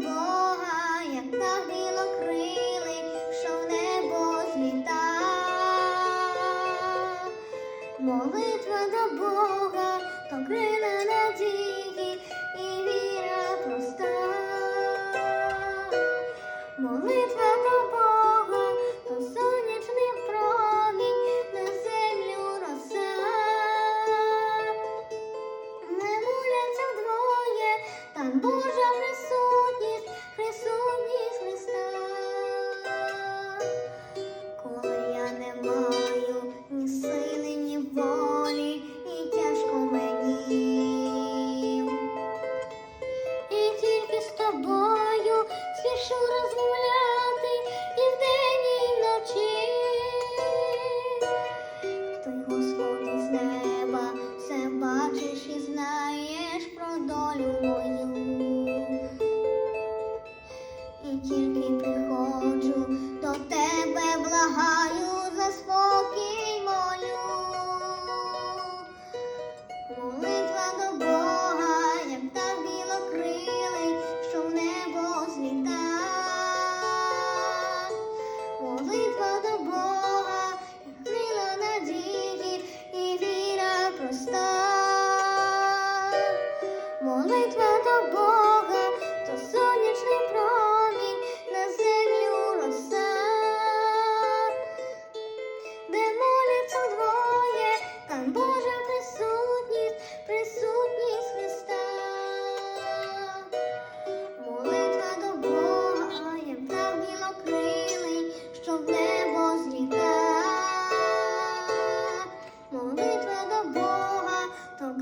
Бога, як та білокрилий, що в небо зліта, молитва до Бога, то крила надії. stop. Бога, то